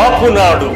కాపునాడు.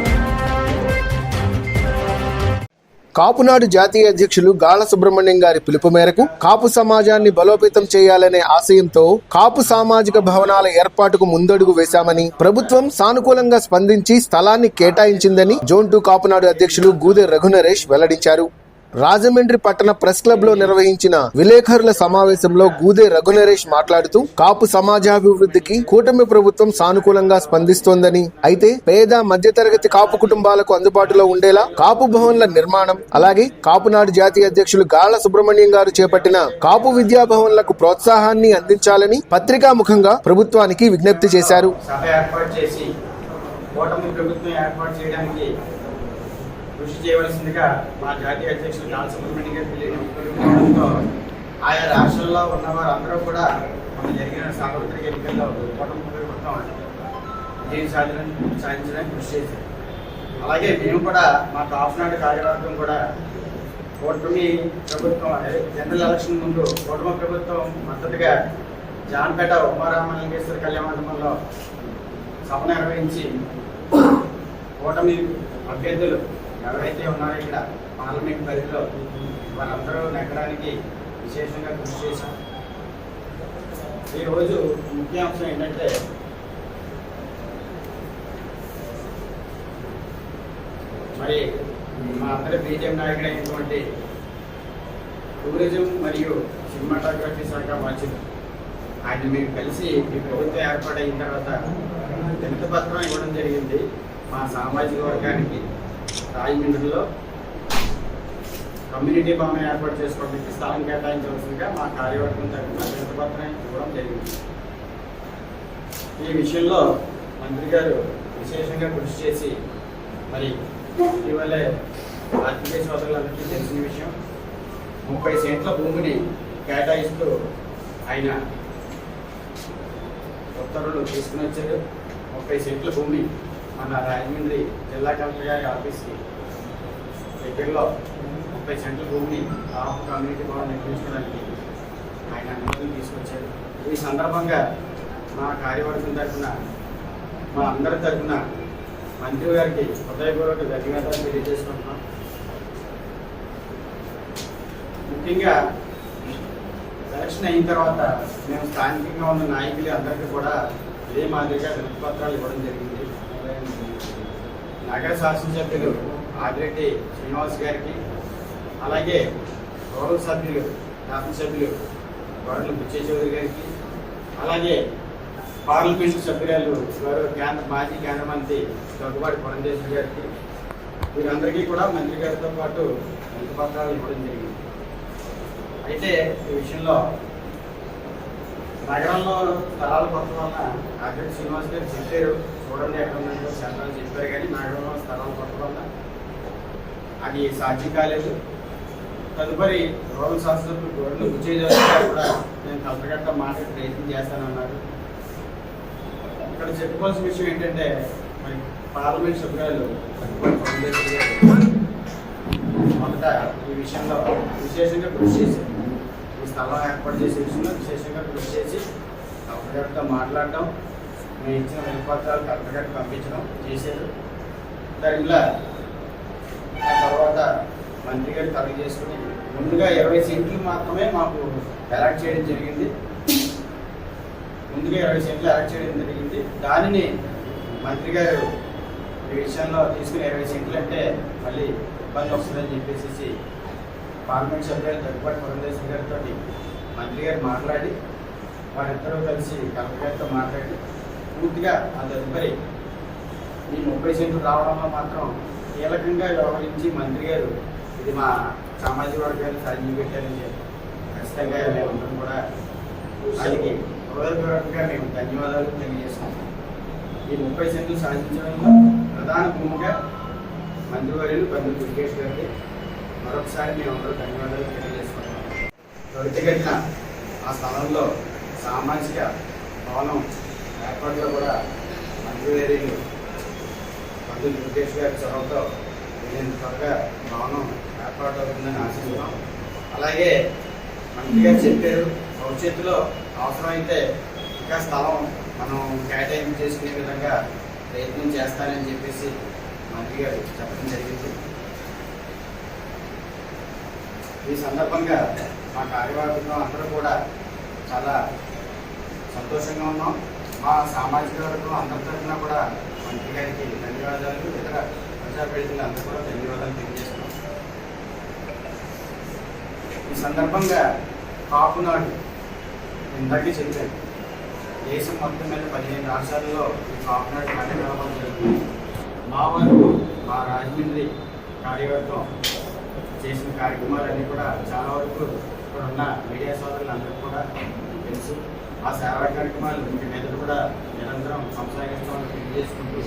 కాపునాడు జాతీయ అధ్యక్షులు గాళ సుబ్రహ్మణ్యం గారి పిలుపు మేరకు కాపు సమాజాన్ని బలోపేతం చేయాలనే ఆశయంతో కాపు సామాజిక భవనాల ఏర్పాటుకు ముందడుగు వేశామని ప్రభుత్వం సానుకూలంగా స్పందించి స్థలాన్ని కేటాయించిందని జోన్ టూ కాపునాడు అధ్యక్షులు గూదె రఘునరేష్ వెల్లడించారు. రాజమండ్రి పట్టణ ప్రెస్ క్లబ్లో నిర్వహించిన విలేకరుల సమావేశంలో గూదే రఘునరేష్ మాట్లాడుతూ కాపు సమాజాభివృద్ధికి కూటమి ప్రభుత్వం సానుకూలంగా స్పందిస్తోందని అయితే పేద మధ్యతరగతి కాపు కుటుంబాలకు అందుబాటులో ఉండేలా కాపు భవన్ల నిర్మాణం అలాగే కాపునాడు జాతీయ అధ్యక్షులు గాళ్ళ సుబ్రహ్మణ్యం గారు చేపట్టిన కాపు విద్యా భవన్లకు ప్రోత్సాహాన్ని అందించాలని పత్రికాముఖంగా ప్రభుత్వానికి విజ్ఞప్తి చేశారు. కూటమి ప్రభుత్వం ఏర్పాటు చేయడానికి కృషి చేయవలసిందిగా మా జాతీయ అధ్యక్షులు కాల్ సుబ్రహ్మణ్యం గారు తెలియడంతో ఆయా రాష్ట్రాల్లో ఉన్న వారందరూ కూడా మన జరిగిన సార్వత్రిక ఎన్నికల్లో కూటమి ప్రభుత్వం విజయం సాధించడానికి సాధించడానికి కృషి చేశారు. అలాగే మేము కూడా మా కాఫ్నాడు కార్యవర్గం కూడా కూటమి ప్రభుత్వం అదే జనరల్ ఎలక్షన్ ముందు కూటమి ప్రభుత్వం మద్దతుగా జాన్పేట ఉమారామలింగేశ్వర కళ్యాణ మండపంలో సభ నిర్వహించి కూటమి అభ్యర్థులు ఎవరైతే ఉన్నారో ఇక్కడ పార్లమెంట్ పరిధిలో వారందరూ నెగ్గడానికి విశేషంగా కృషి చేశాం ఈరోజు ముఖ్యాంశం ఏంటంటే మరి మా అందరి బీజేపీ నాయకుడు అయినటువంటి టూరిజం మరియు సినిమాటోగ్రఫీ శాఖ మంచిది ఆయన మేము కలిసి ఈ ప్రభుత్వం ఏర్పాటైన తర్వాత వినతి పత్రం ఇవ్వడం జరిగింది మా సామాజిక వర్గానికి. రాజమండ్రిలో కమ్యూనిటీ భవనం ఏర్పాటు చేసుకోవడానికి స్థలం కేటాయించవలసిందిగా మా కార్యవర్గం తరఫున వినతి ఇవ్వడం జరిగింది. ఈ విషయంలో మంత్రి గారు విశేషంగా కృషి చేసి మరి ఇటీవలే ఆర్థిక సోదరులందరికీ తెలిసిన విషయం ముప్పై సెంట్ల భూమిని కేటాయిస్తూ ఆయన ఉత్తర్వులు తీసుకుని వచ్చారు. ముప్పై సెంట్ల భూమి మన రాజమండ్రి జిల్లా కలెక్టర్ గారి ఆఫీస్కి దగ్గరలో ముప్పై సెంట్ల భూమిని ఆఫ్ కమ్యూనిటీ భవన్ నిర్మించడానికి ఆయన అనుమతులు తీసుకొచ్చారు. ఈ సందర్భంగా మా కార్యవర్గం తరఫున మా అందరి తరఫున మంత్రి గారికి హృదయపూర్వక ధన్యవాదాలు తెలియజేసుకుంటున్నాం. ముఖ్యంగా ఎలక్షన్ అయిన తర్వాత మేము స్థానికంగా ఉన్న నాయకులు అందరికీ కూడా ఇదే మాదిరిగా వినతి పత్రాలు ఇవ్వడం జరిగింది. నగర శాసనసభ్యులు ఆదిరెడ్డి శ్రీనివాస్ గారికి అలాగే గౌరవ సభ్యులు శాసనసభ్యులు గౌరవ బుచ్చే చౌదరి గారికి అలాగే పార్లమెంట్ సభ్యురాలు గౌరవ కేంద్ర మాజీ కేంద్ర మంత్రి దగ్గుబాటి పురంధేశ్వరి గారికి వీరందరికీ కూడా మంత్రి గారితో పాటు వినతి పత్రాలు ఇవ్వడం జరిగింది. అయితే ఈ విషయంలో నగరంలో స్థలాలు కొత్త వల్ల అక్కడ శ్రీనివాస్ గారు చెప్పారు. చూడండి ఎక్కడ ఉన్నాయో సెంట్రల్ చెప్పారు కానీ నగరంలో స్థలాలు కొత్త వల్ల అది సాధ్యం కాలేదు. తదుపరి రూరల్ శాస్త్రులు గవర్నర్ విజయ్ కూడా నేను కలెక్టర్గా మాట్లాడి ప్రయత్నం చేస్తానన్నారు. ఇక్కడ చెప్పుకోవాల్సిన విషయం ఏంటంటే మరి పార్లమెంట్ సభ్యులు మొదట ఈ విషయంలో విశేషంగా కృషి చేశారు ఈ స్థలం ఏర్పాటు చేసే విషయంలో విశేషంగా కృషి చేసి కలెక్టర్ మాట్లాడడం మేము ఇచ్చిన విలుపత్రాలు కలెక్టర్ పంపించడం చేశారు. దానిలో తర్వాత మంత్రి గారు కలెక్ట్ చేసుకుని ముందుగా ఇరవై సెంట్లు మాత్రమే మాకు అలాట్ చేయడం జరిగింది. ముందుగా ఇరవై సెంట్లు అలాట్ చేయడం జరిగింది. దానిని మంత్రి గారు ఈ విషయంలో తీసుకుని ఇరవై సెంట్లు అంటే మళ్ళీ ఇబ్బంది వస్తుందని చెప్పేసి పార్లమెంట్ సభ్యులు దగ్గుబాటి పురంధేశ్వరి గారితో మంత్రి గారు మాట్లాడి వారిద్దరూ కలిసి కలెక్టర్ గారితో మాట్లాడి పూర్తిగా ఆ తదుపరి ఈ ముప్పై సెంట్లు రావడంలో మాత్రం కీలకంగా వ్యవహరించి మంత్రి గారు ఇది మా సామాజిక వర్గాన్ని సాధ్యం పెట్టారని చెప్పి ఖచ్చితంగా మేమందరం కూడా అది హృదయపూర్వకంగా మేము ధన్యవాదాలు తెలియజేస్తాం. ఈ ముప్పై సెంట్లు సాధించడంలో ప్రధాన భూమిగా మంత్రివర్యులు పండుగ దుర్గేష్ గారికి మరొకసారి మేము అందరూ ధన్యవాదాలు తెలియజేస్తున్నాం త్వరితగతిన ఆ స్థలంలో సామాజిక భవనం ఏర్పాటులో కూడా మంత్రివర్యులు పండుగ దుర్గేష్ గారి చొరవతో వీలైనంత త్వరగా భవనం ఏర్పాటు అవుతుందని ఆశిస్తున్నాం. అలాగే మంత్రి గారు చెప్పారు భవిష్యత్తులో అవసరమైతే ఇంకా స్థలం మనం కేటాయింపు చేసుకునే విధంగా ప్రయత్నం చేస్తానని చెప్పేసి మంత్రి గారు చెప్పడం జరిగింది. ఈ సందర్భంగా మా కార్యవర్గంలో అందరూ కూడా చాలా సంతోషంగా ఉన్నాం. మా సామాజిక వర్గం అందరి తరఫున కూడా మంత్రి గారికి ధన్యవాదాలు. ఇతర ప్రజాప్రతినిధులు అందరూ కూడా ధన్యవాదాలు తెలియజేస్తున్నాం. ఈ సందర్భంగా కాపునాడు ఇందాకే చెప్పాను దేశం మొత్తం మీద పదిహేను రాష్ట్రాల్లో ఈ కాపునాడు కార్యక్రమం జరుగుతుంది. మా వరకు మా రాజమండ్రి కార్యవర్గం చేసిన కార్యక్రమాలన్నీ కూడా చాలా వరకు ఇక్కడ ఉన్న మీడియా సోదరులందరూ కూడా తెలుసు. ఆ సేవా కార్యక్రమాలు ఇంటి మీద కూడా నిరంతరం కొనసాగిస్తామని తెలియజేసుకుంటూ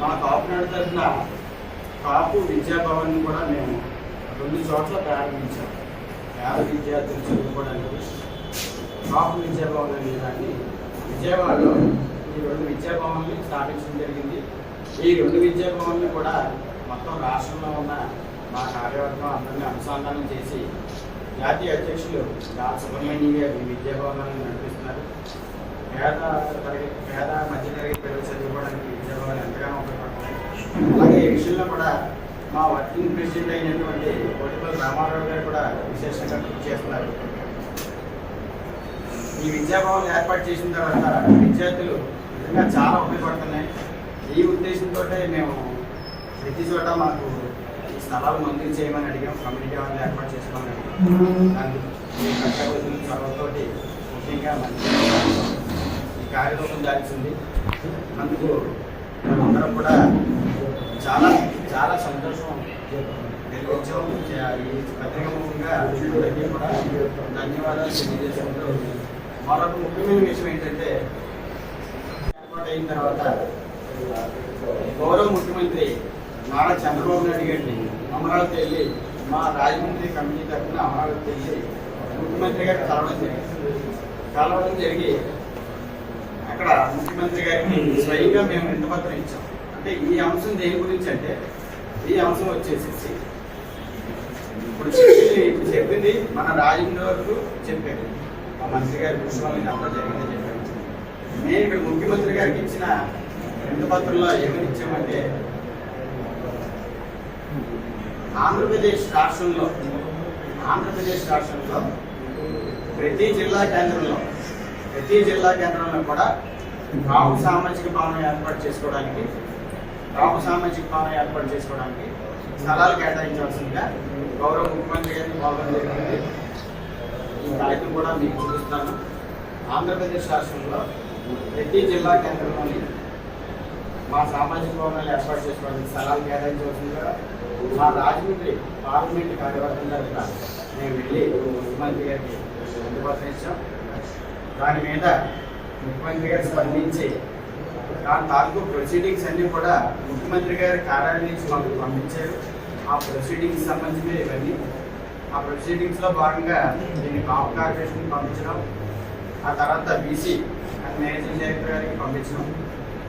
మా కాపునాడు తరఫున కాపు విద్యాభవన్ కూడా మేము రెండు చోట్ల ప్రారంభించాం. పేద విద్యార్థులు చదువుకోవడానికి కాపు విద్యాభవన్ అనే దాన్ని విజయవాడలో ఈ రెండు విద్యాభవన్లు స్థాపించడం జరిగింది. ఈ రెండు విద్యాభవన్లు కూడా మొత్తం రాష్ట్రంలో ఉన్న మా కార్యవర్గం అందరినీ అనుసంధానం చేసి జాతీయ అధ్యక్షులు డాక్టర్ సుబ్రహ్మణ్యం గారు ఈ విద్యాభవనాన్ని నడిపిస్తున్నారు. పేద తరగతి పేద మధ్యతరగతి పిల్లలు చదువుకోవడానికి విద్యాభవనాలు ఎంతగానో ఉపయోగపడుతున్నాయి? అలాగే ఈ విషయంలో కూడా మా వర్కింగ్ ప్రెసిడెంట్ అయినటువంటి కోటిపల్లి రామారావు గారు కూడా విశేషంగా కృషి చేస్తున్నారు. ఈ విద్యాభవన్ ఏర్పాటు చేసిన తర్వాత విద్యార్థులు నిజంగా చాలా ఉపయోగపడుతున్నాయి. ఈ ఉద్దేశంతో మేము ప్రతి చోట మాకు ఈ స్థలాలు మంజూరు చేయమని అడిగాం. కమ్యూనిటీ వాళ్ళు ఏర్పాటు చేసుకోమని చొరవతోటి ముఖ్యంగా మంచి ఈ కార్యక్రమం దాల్చింది అందుకు మేమందరం కూడా చాలా చాలా సంతోషం. తెలియజాం ఈ పత్రిక ముఖ్యంగా అందరికీ కూడా ధన్యవాదాలు తెలియజేసుకుంటూ మరొక ముఖ్యమైన విషయం ఏంటంటే ఏర్పాటు అయిన తర్వాత గౌరవ ముఖ్యమంత్రి నారా చంద్రబాబు నాయుడు గారిని అమరావతి వెళ్ళి మా రాజమండ్రి కమిటీ తరఫున అమరావతి వెళ్ళి ముఖ్యమంత్రి గారికి కలవడం జరిగింది. కలవడం జరిగి అక్కడ ముఖ్యమంత్రి గారికి స్వయంగా మేము రెండు పత్రం ఇచ్చాం. అంటే ఈ అంశం దేని గురించి అంటే ఈ అంశం వచ్చేసేసి ఇప్పుడు చెప్పింది చెప్పింది మన రాజమండ్రి వరకు చెప్పారు. మా మంత్రి గారి కృషి వల్ల అంతా జరిగిందని చెప్పారు. నేను ఇక్కడ ముఖ్యమంత్రి గారికి ఇచ్చిన రెండు పత్రంలో ఏమని ఇచ్చామంటే ఆంధ్రప్రదేశ్ రాష్ట్రంలో ఆంధ్రప్రదేశ్ రాష్ట్రంలో ప్రతి జిల్లా కేంద్రంలో ప్రతి జిల్లా కేంద్రంలో కూడా కాపు సామాజిక భవనం ఏర్పాటు చేసుకోవడానికి కాపు సామాజిక భవనం ఏర్పాటు చేసుకోవడానికి స్థలాలు కేటాయించాల్సిందిగా గౌరవ ముఖ్యమంత్రి గారిని పాల్గొనడం జరిగింది. ఈ కూడా మీకు చూపిస్తాను. ఆంధ్రప్రదేశ్ రాష్ట్రంలో ప్రతి జిల్లా కేంద్రంలోని మా సామాజిక భవనాలు ఏర్పాటు చేసుకోవడానికి స్థలాలు కేటాయించవలసిందిగా మా రాజమండ్రి పార్లమెంట్ కార్యవర్గం తరఫున మేము వెళ్ళి ముఖ్యమంత్రి గారికి అందుబాటునిచ్చాం దాని మీద ముఖ్యమంత్రి గారు స్పందించి దాని తాలూకు ప్రొసీడింగ్స్ అన్నీ కూడా ముఖ్యమంత్రి గారి కార్యాలయం నుంచి మాకు పంపించారు. ఆ ప్రొసీడింగ్స్ సంబంధించి ఇవన్నీ. ఆ ప్రొసీడింగ్స్లో భాగంగా దీన్ని కాపు కార్పొరేషన్కి పంపించడం ఆ తర్వాత బీసీ మేనేజింగ్ డైరెక్టర్ గారికి పంపించడం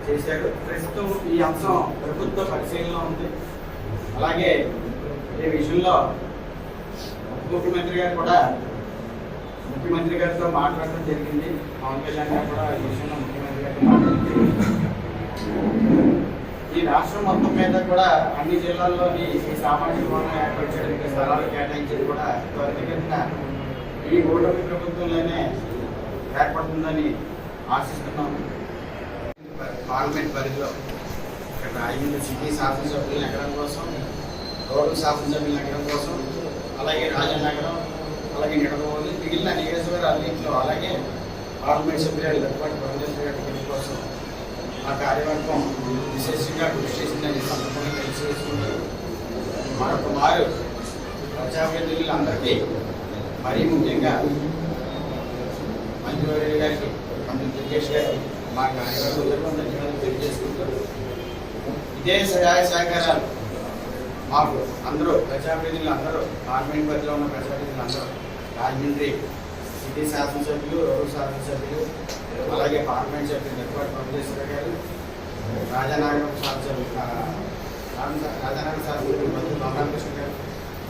చేశారు ప్రస్తుతం ఈ అంశం ప్రభుత్వ పరిశీలనలో ఉంది. అలాగే ఈ విషయంలో ముఖ్యమంత్రి గారు కూడా ముఖ్యమంత్రి గారితో మాట్లాడడం జరిగింది. పవన్ కళ్యాణ్ గారు కూడా ఈ విషయంలో ముఖ్యమంత్రి గారితో మాట్లాడింది ఈ రాష్ట్రం మొత్తం మీద కూడా అన్ని జిల్లాల్లోని ఈ సామాజిక భవనం ఏర్పరచడానికి స్థలాలు కేటాయించేది కూడా త్వరితగతిన ఈ ఓటమి ప్రభుత్వంలోనే ఏర్పడుతుందని ఆశిస్తున్నాము పార్లమెంట్ పరిధిలో ఇక్కడ రాజమండ్రి సిటీ శాసనసభ్యులు నగరం కోసం రోడ్డు శాసనసభ్యులు నగరం కోసం అలాగే రాజనగరం అలాగే నిడదవోలు మిగిలిన నియోజకవర్గాలన్నింటిలో అలాగే పార్లమెంట్ సభ్యులు దగ్గరపాటి పరమేశ్వర గారి గెలుపు కోసం ఆ కార్యవర్గం విశేషంగా కృషి చేసిందని సందర్భంగా తెలియజేసుకుంటూ మరొక మారు ప్రజాప్రతినిధులందరికీ మరీ ముఖ్యంగా మంత్రివర్యులు గారికి మంత్రి దుర్గేష్ గారికి మా కార్యవర్గం తరఫున ఇదే సహాయ సహకారాలు. మాకు అందరూ ప్రజాప్రతినిధులు అందరూ పార్లమెంట్ పరిధిలో ఉన్న ప్రజాప్రతినిధులు అందరూ రాజమండ్రి సిటీ శాసనసభ్యులు రోడ్డు శాసనసభ్యులు అలాగే పార్లమెంట్ సభ్యులు నెట్వర్క్ పనిచేసిన గారు రాజానాగరం శాసనసభ్యులు ఆ, రాజానగరం శాసనసభ్యులు మధు రామకృష్ణ గారు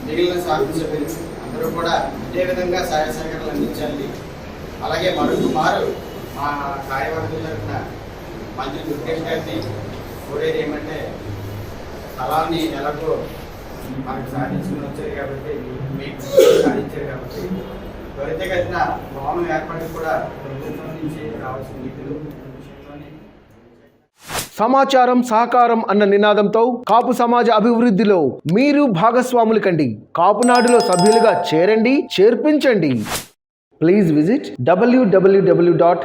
మిగిలిన శాసనసభ్యులు అందరూ కూడా ఇదే విధంగా సహాయ సహకారాలు అందించాలి. అలాగే మరొక మారు మా కార్యవర్గం తరఫున మంత్రి దుర్గేష్ గారిని కోరేది ఏమంటే స్థలాన్ని నెలకు మనకు సాధించుకుని వచ్చారు కాబట్టి మీకు సాధించారు కాబట్టి త్వరితగతిన భవనం ఏర్పాటుకు కూడా ప్రభుత్వం నుంచి రావాల్సిన నిధులు సమాచారం సహకారం అన్న నినాదంతో కాపు సమాజ అభివృద్ధిలో మీరు భాగస్వాములు కండి. కాపునాడులో సభ్యులుగా చేరండి చేర్పించండి. Please visit WWW dot